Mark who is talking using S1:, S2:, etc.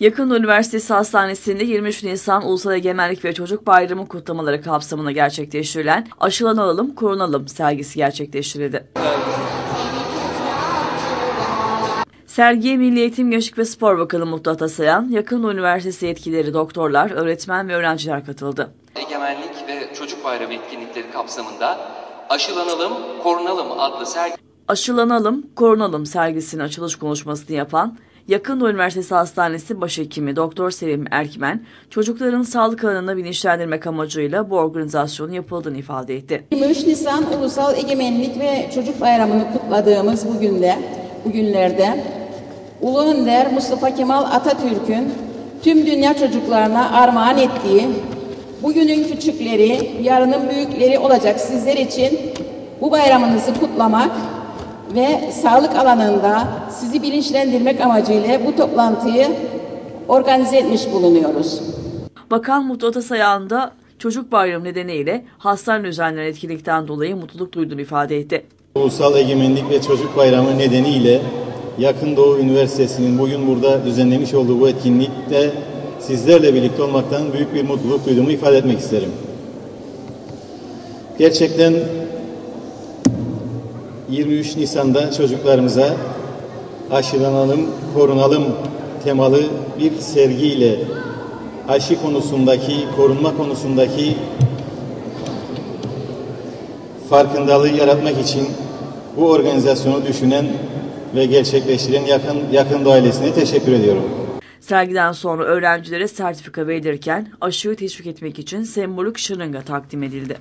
S1: Yakın Üniversitesi Hastanesi'nde 23 Nisan Ulusal Egemenlik ve Çocuk Bayramı kutlamaları kapsamında gerçekleştirilen Aşılanalım, Korunalım sergisi gerçekleştirildi. Sergiye Milli Eğitim, Gençlik ve Spor Bakanı Mutlu Atasayan, Yakın Üniversitesi yetkilileri, doktorlar, öğretmen ve öğrenciler katıldı.
S2: Egemenlik ve Çocuk Bayramı etkinlikleri kapsamında Aşılanalım, Korunalım adlı sergi
S1: Aşılanalım, Korunalım sergisinin açılış konuşmasını yapan Yakın Üniversitesi Hastanesi Başhekimi Doktor Sevim Erkmen, çocukların sağlık alanını bilinçlendirmek amacıyla bu organizasyonun yapıldığını ifade etti.
S3: 23 Nisan Ulusal Egemenlik ve Çocuk Bayramı'nı kutladığımız bu günde, bugünlerde Ulu Önder Mustafa Kemal Atatürk'ün tüm dünya çocuklarına armağan ettiği bugünün küçükleri, yarının büyükleri olacak sizler için bu bayramınızı kutlamak ve sağlık alanında sizi bilinçlendirmek amacıyla bu toplantıyı organize etmiş bulunuyoruz.
S1: Bakan Mutlu Atasayan da Çocuk Bayramı nedeniyle hastane düzenlenen etkinlikten dolayı mutluluk duyduğunu ifade etti.
S4: Ulusal Egemenlik ve Çocuk Bayramı nedeniyle Yakın Doğu Üniversitesi'nin bugün burada düzenlemiş olduğu bu etkinlikte sizlerle birlikte olmaktan büyük bir mutluluk duyduğumu ifade etmek isterim. Gerçekten 23 Nisan'da çocuklarımıza aşılanalım, korunalım temalı bir sergiyle aşı konusundaki, korunma konusundaki farkındalığı yaratmak için bu organizasyonu düşünen ve gerçekleştiren yakın yakın ailesine teşekkür ediyorum.
S1: Sergiden sonra öğrencilere sertifika verilirken aşıyı teşvik etmek için sembolik şırınga takdim edildi.